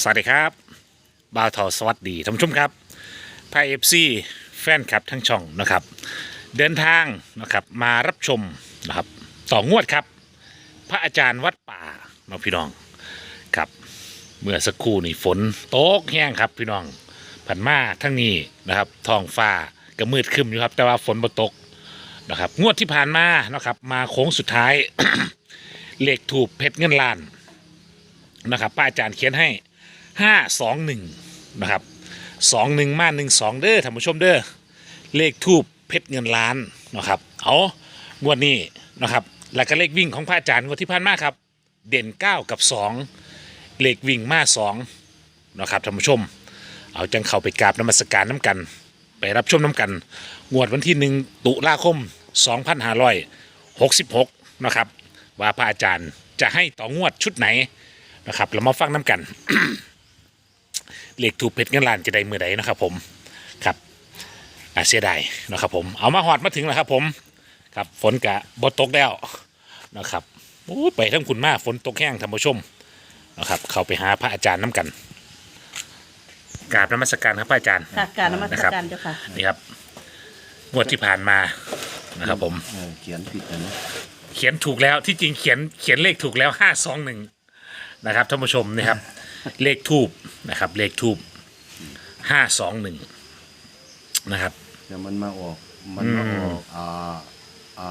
สวัสดีครับบ่าวทอสวัสดีท่านผู้ชมครับพายเอฟซีแฟนคลับทั้งช่องนะครับ เดินทางนะครับมารับชมนะครับต่องวดครับ พระอาจารย์วัดป่าเน้องพี่น้องครับเมื่อสักครู่นี่ฝนตกแห้งครับพี่น้องผันมาทั้งนี้นะครับท้องฟ้าก็มืดครึมอยู่ครับ แต่ว่าฝนบ่ตกนะครับ งวดที่ผ่านมานะครับมาโค้งสุดท้าย เหลขถูกเพชรเงินล้านนะครับป้าอาจารย์เขียนให้ ห้าสองหนึ่งนะครับสองหนึ่งมาหนึ่งสองเด้อท่านผู้ชมเด้อเลขทูบเพชรเงินล้านนะครับเอางวดนี้นะครับแล้วก็เลขวิ่งของพระอาจารย์งวดที่ผ่านมาครับ เด่น 9 กับ 2 เลขวิ่งมา2นะครับท่านผู้ชม เอาจังเข้าไปกราบนมัสการน้ำกัน ไปรับชมน้ำกัน งวดวันที่ 1 ตุลาคม 2566 นะครับ ว่าพระอาจารย์จะให้ต่องวดชุดไหนนะครับ เรามาฟังน้ำกัน เหล็กถูกเพชรเงินล้านจะได้มือใดนะครับผมครับอาเสียดายนะครับผมเอามาหอดมาถึงแล้วครับผมครับฝนกะบดตกแล้วนะครับโอ้ยไปทั้งคุณมากฝนตกแห้งท่านผู้ชมนะครับ เข้าไปหาพระอาจารย์น้ำกันกราบนมัสการครับพระอาจารย์ค่ะการนมัสนะครับการเจ้าค่ะ นี่ครับงวดที่ผ่านมานะครับผม เออเขียนผิดนะนะเขียนถูกแล้วที่จริงเขียนเขียนเลขถูกแล้วห้าสองหนึ่งนะครับท่านผู้ชมนะครับ เลขทูบนะครับ เลขทูบห้าสองหนึ่งนะครับ เดี๋ยวมันมาออก มันมาออกอ่าอ่า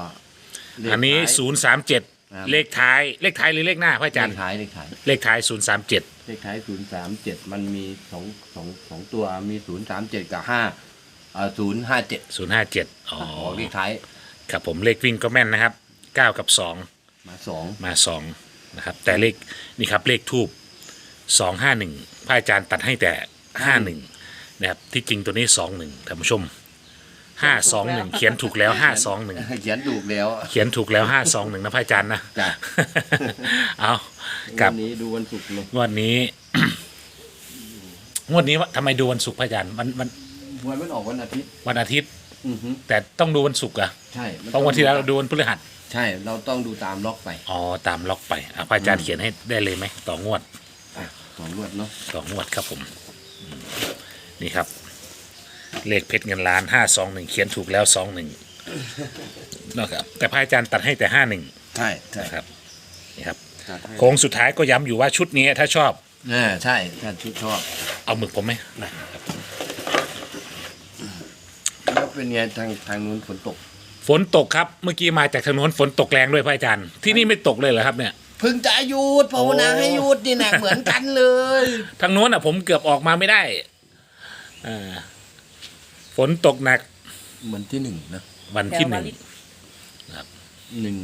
เลขอันนี้ท้าย ศูนย์สามเจ็ดครับ เลขท้าย เลขท้ายหรือเลขหน้าพระอาจารเลย์ ขท้ายเลขท้ายเลขท้ายศูนย์สามเจ็ดเลขท้ายศูนย์สามเจ็ดมันมีสองสองสองตัวมีศูนย์สามเจ็ดกับห้าอ่าศูนย์ห้าเจ็ดศูนย์ห้าเจ็ดอ๋อออกเลขท้ายครับผมเลขวิ่งก็แม่นนะครับเก้ากับสองมาสองมาสองนะครับ แต่เลขนี่ครับเลขทูบ สองห้าหนึ่งพระอาจารย์ตัดให้แต่ห้าหนึ่งนะครับที่จริงตัวนี้สองหนึ่งท่านผู้ชมห้าสองหนึ่งเขียนถูกแล้วห้าสองหนึ่งเขียนถูกแล้ว เขียนถูกแล้วห้าสองหนึ่งนะพระอาจารย์นะจ้ะเอากับวันนี้ดูวันศุกร์เลยงวดนี้ งวดนี้ว่าทำไมดูวันศุกร์พระอาจารย์วันวันวันมันออกวันอาทิตย์วันอาทิตย์อือฮึแต่ต้องดูวันศุกร์อะใช่มันต้องวันที่แล้วเราดูวันพฤหัส ใช่ เราต้องดูตามล็อกไป อ๋อ ตามล็อกไปอะพระอาจารย์เขียนให้ได้เลยไหมต่องวดอะ สองรวดเนาะต่องวดครับผมอืมนี่ครับ เลขเพชรเงินล้านห้าสองหนึ่งเขียนถูกแล้วสองหนึ่งนะครับแต่พระอาจารย์ตัดให้แต่ห้าหนึ่งใช่ใช่นะครับนี่ครับจัดให้โค้งสุดท้ายก็ย้ำอยู่ว่าชุดนี้ถ้าชอบอ่าใช่ถ้าชุดชอบเอาหมึกผมไหมแล้วเป็นไงทางทางนู้นฝนตกฝนตกครับเมื่อกี้มาจากทางโน้นฝนตกแรงด้วยพระอาจารย์ ที่นี่ไม่ตกเลยเหรอครับเนี่ย เพึ่งจะหยุดภาวนาโอ้ให้หยุดนี่นะเหมือนกันเลยทางโน้นอะ ผมเกือบออกมาไม่ได้อ่าฝนตกหนัก เหมือนที่หนึ่งนะวันที่หนึ่งหนึ่ง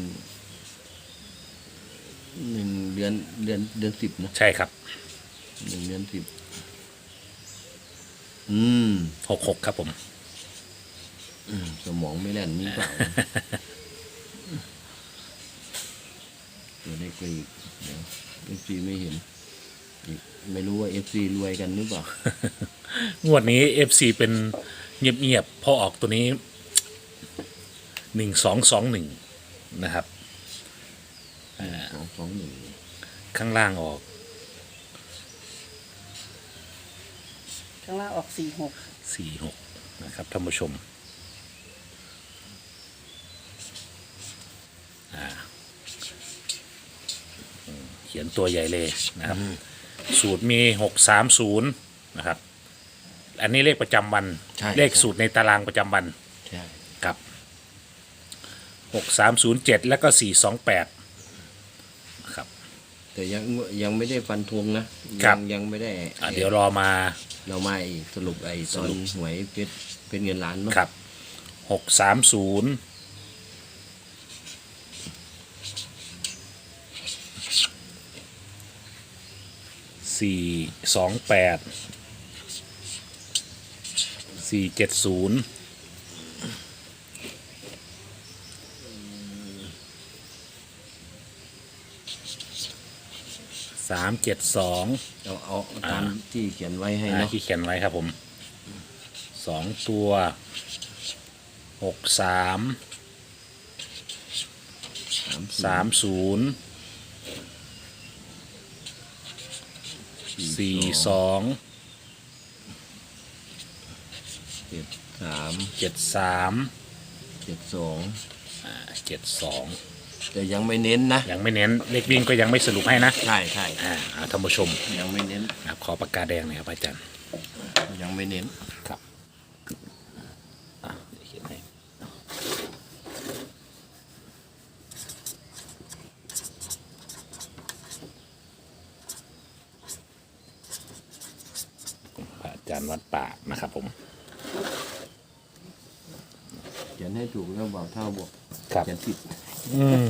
หนึ่งเดือนเดือนเดือนสิบนะใช่ครับหนึ่งเดือนสิบอืมหกหกครับผม อืมสมองไม่แล่นนี่เปล่าตัวเลขก็อีกเดี๋ยวเอฟซี ไม่เห็นอีกไม่รู้ว่าเอฟซีรวยกันหรือเปล่า งวดนี้เอฟซีเป็นเงียบๆพอออกตัวนี้หนึ่งสองสองหนึ่งนะครับสองสองหนึ่งข้างล่างออก ข้างล่างออกสี่หกสี่หกนะครับท่านผู้ชมอ่าอืมเขีย นตัวใหญ่เลยนะครับ สูตรมีหกสามศูนย์นะครับ อันนี้เลขประจำวัน ใช่ เลขสูตรในตารางประจำวันใช่กับหกสามศูนย์เจ็ดแล้วก็สี่สองแปดครับ แต่ยังยังไม่ได้ฟันธงนะครัยับยังไม่ได้อะเดี๋ยวรอมา เรามาอีกสรุปไอ้ตสอนรุปหวยเป็นเป็นเงินล้านเนาะครับหกสามศูนย์ สี่สองแปดสี่เจ็ดศูนย์สามเจ็ดสองเอาเอาตามที่เขียนไว้ให้อ่าเนาะที่เขียนไว้ครับผมสองตัวหกสามสามสามศูนย์ สี่สองเจ็ดสามเจ็ดสามเจ็ดสองเจ็ดสองแต่ยังไม่เน้นนะ ยังไม่เน้นเลขวิ่งก็ยังไม่สรุปให้นะใช่ใช่อ่าเอาท่านผู้ชมยังไม่เน้นนะครับขอปากกาแดงหน่อยครับอาจารย์ ยังไม่เน้นครับอะเดี๋ยวเขียนให้ พระอาจารย์วัดป่านะครับผม เขียนให้ถูกแล้วบอกเท่าบอกครับ เขียนผิดอืม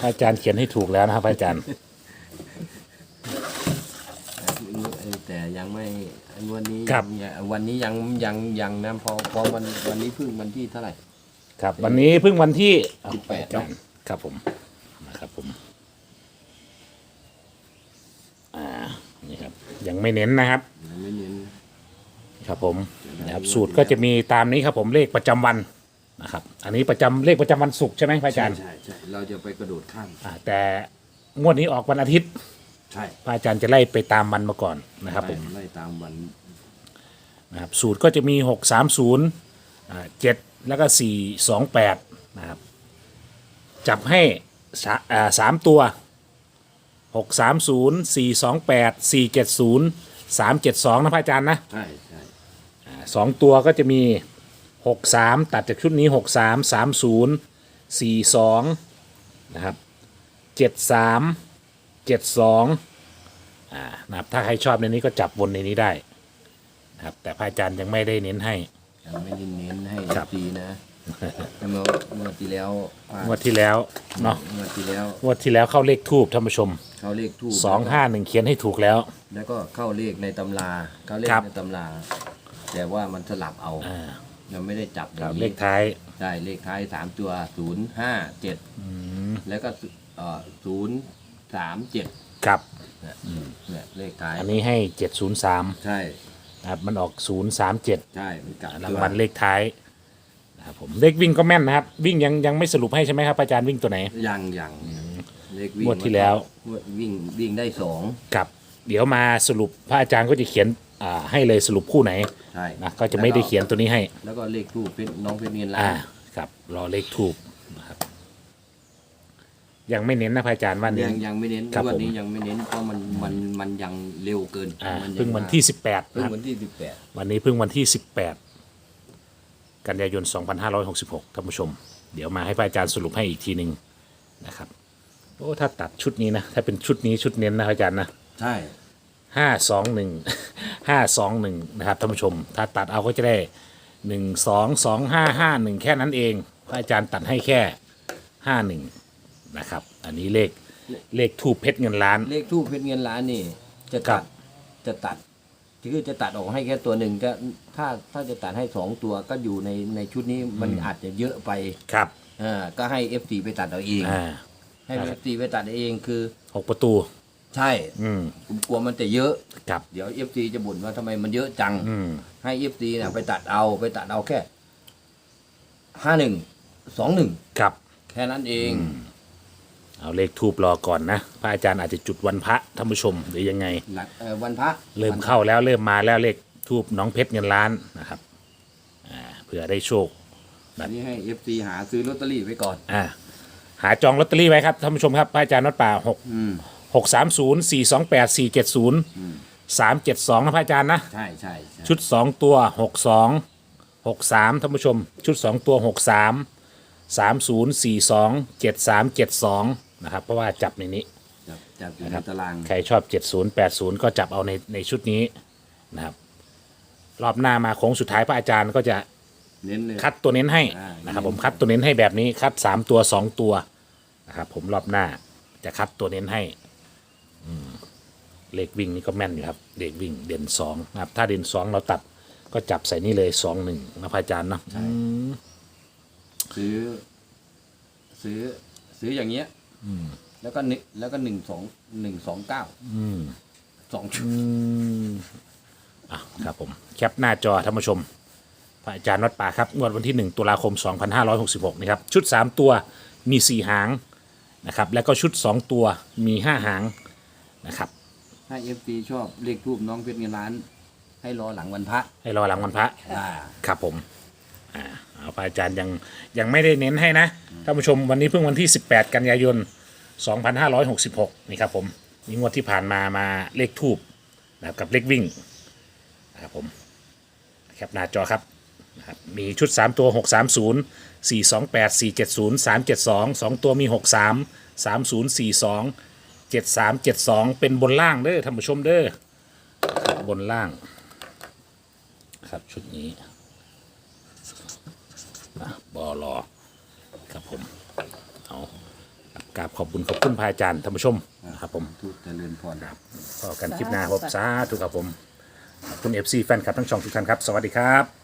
พระอาจารย์เขียนให้ถูกแล้วนะครับพระอาจารย์ แต่ยังไม่งวันนี้ครับ ยังวันนี้ยังยังยังนะเพอพอวันวันนี้เพิ่งวันที่เท่าไหร่ ครับ วันนี้เพิ่งวันที่สิบแปด อาจารย์ครับผมนะครับผม อ่า นี่ครับ ยังไม่เน้นนะครับยังไม่เน้น ครับผมนะครับสูตรก็จะมีตามนี้ครับผมเลขประจำวันนะครับอันนี้ประจำเลขประจำวันศุกร์ใช่ไหมพระอาจารย์ใช่ใช่เราจะไปกระโดดข้ามอ่าแต่งวดนี้ออกวันอาทิตย์ใช่พระอาจารย์จะไล่ไปตามวันมาก่อนนะครับผม ไล่ตามวันนะครับสูตรก็จะมีหกสามศูนย์เจ็ดแล้วก็สี่สองแปดนะครับจับให้สาอ่าสามตัวหกสามศูนย์สี่สองแปดสี่เจ็ดศูนย์สามเจ็ดสองนะพระอาจารย์นะ ใช่ใช่ สองตัวก็จะมีหกสามตัดจากชุดนี้หกสามสามศูนย์สี่สองนะครับเจ็ดสามเจ็ดสองอ่านะครับถ้าใครชอบในนี้ก็จับวนในนี้ได้นะครับแต่พระอาจารย์ยังไม่ได้เน้นให้ ยังไม่ได้เน้นให้ครับ ดีนะแต่เมื่อเมื่อที่แล้วอ่างวดที่แล้วเนาะเมื่อที่แล้วงวดที่แล้วเข้าเลขทูบท่านผู้ชม เข้าเลขทูบสองห้าหนึ่งเขียนให้ถูกแล้ว แล้วก็เข้าเลขในตำราเข้าเลขครับ ในตำรา แต่ว่ามันสลับเอาอ่ายังไม่ได้จับอครัย่าบงเลนี้ขท้ายใช่เลขท้ายสามตัวศูนย์ห้าเจ็ดแล้วก็ศูนย์สามเจ็ดกับ เนี่ยเลขท้ายอันนี้ให้เจ็ดศูนย์สามใช่นะครับมันออกศูนย์สามเจ็ดใช่มันกลับรางวัลเลขท้ายนะครับผมเลขวิ่งก็แม่นนะครับ วิ่งยังยังไม่สรุปให้ใช่ไหมครับอาจารย์วิ่งตัวไหน ยังยังเลขวิ่งงวดที่แล้วงวดวิ่งวิ่งได้สองกับ เดี๋ยวมาสรุปพระอาจารย์ก็จะเขียนอ่าให้เลยสรุปคู่ไหนใช่นะก็จะไม่ได้เขียนตัวนี้ให้ แล้วก็เลขทูบเป็นน้องเป็นเงินล้าอ่านครับ รอเลขถูกนะครับ ยังไม่เน้นนะพระอาจารย์ว่าเน้ยันงยังไม่เน้นครับงวันผมนี้ยังไม่เน้นเพราะมันมันมันยังเร็วเกินอ่ามัยังเพิ่งวันที่18เพิ่นะงครับวันที่สิบแปดวันนี้เพิ่งวันที่18กันยายน2566ท่านผู้ชม เดี๋ยวมาให้พระอาจารย์สรุปให้อีกทีหนึ่งนะครับ โอ้ถ้าตัดชุดนี้นะ ถ้าเป็นชุดนี้ชุดเน้นนะพระอาจารย์นะ ใช่ ห้าสองหนึ่งห้าสองหนึ่งนะครับท่านผู้ชม ถ้าตัดเอาก็จะได้หนึ่งสองสองห้าห้าหนึ่งแค่นั้นเองพระอาจารย์ตัดให้แค่ห้าหนึ่งนะครับ อันนี้เลขเลขทูบเพชรเงินล้าน เลขทูบเป็นเงินล้านนี่ จะครัตับ ดจะตัดคือจะตัดออกให้แค่ตัวหนึ่งก็ถ้าถ้าจะตัดให้สองตัวก็อยู่ในในชุดนี้มันอาจจะเยอะไปครับอ่าก็ให้ FC ไปตัดเอาเอง อ่าให้ครับ FC ไปตัดเอาเองคือหกประตู ใช่อืมผมกลัวมันจะเยอะ ครับ เดี๋ยว FC จะบ่นว่าทำไมมันเยอะจัง อืม ให้ FC เนี่ยไปตัดเอาไปตัดเอาแค่ห้าหนึ่งสองหนึ่งครับ แค่นั้นเอง เอาเลขทูบรอก่อนนะ พระอาจารย์อาจจะจุดวันพระท่านผู้ชมหรือยังไง หลักเอ่อวันพระเริ่มเข้าแล้วเริ่มมาแล้วเลขทูบน้องเพชรเงินล้านนะครับ อ่า เผื่อได้โชค อันนี้ให้ FC หาซื้อลอตเตอรี่ไว้ก่อน อ่า หาจองลอตเตอรี่ไว้ครับท่านผู้ชมครับพระอาจารย์วัดป่าหกอืม หกสามศูนย์สี่สองแปดสี่เจ็ดศูนย์สามเจ็ดสองนะพระอาจารย์นะ ใช่ใช่ใช่ชุดสองตัวหกสองหกสามท่านผู้ชม ชุดสองตัวหกสามสามศูนย์สี่สองเจ็ดสามเจ็ดสองนะครับ เพราะว่าจับในนี้ จับจับอยู่นะในครับตารางใครชอบเจ็ดศูนย์แปดศูนย์ก็จับเอาในในชุดนี้นะครับ รอบหน้ามาโค้งสุดท้ายพระอาจารย์ก็จะเน้นเลย คัดตัวเน้นให้อ่านะครับ เน้น ผมคัดตัวเน้นให้แบบนี้คัดสามตัวสองตัวนะครับผมรอบหน้าจะคัดตัวเน้นให้อืม เลขวิ่งนี่ก็แม่นอยู่ครับเลขวิ่งเด่นสองนะครับ ถ้าเด่นสองเราตัดก็จับใส่นี่เลยสองหนึ่งนะพระอาจารย์เนาะอืมซื้อ ซื้อ ซื้ออย่างเงี้ยแล้วก็หนึ่งแล้วก็หนึ่งสองหนึ่งสองเก้าสองชุด อืมอะครับผม แคปหน้าจอท่านผู้ชม พระอาจารย์วัดป่าครับ งวดวันที่ 1 ตุลาคม 2566นี่ครับ ชุด 3 ตัวมี 4 หางนะครับ แล้วก็ชุด 2 ตัวมี 5 หางนะครับ ถ้าเอฟซีชอบเลขทูบน้องเพชรเงินล้าน ให้รอหลังวันพระให้รอหลังวันพระ อ่าครับผม อ่าเอาพระอาจารย์ยังยังไม่ได้เน้นให้นะ ท่านผู้ชมวันนี้เพิ่งวันที่ 18 กันยายน 2566 นี่ครับผมนี่งวดที่ผ่านมามาเลขทูบนะครับกับเลขวิ่งนะครับผม แคปหน้าจอครับนะครับ มีชุด 3 ตัว 630 428 470 372 2 ตัวมี 63 3042 7372เป็นบนล่างเด้อท่านผู้ชมเด้อบนล่าง ครับชุดนี้อะบอรอครับผมเอากราบขอบคุณขอบคุณพระอาจารย์ท่านผู้ชมนะครับผมทุกเจริญพรครับพอกันคลิปหน้าครับสาธุครับผมขอบคุณเอฟซีแฟนคลับทั้งช่องทุกท่านครับ สวัสดีครับ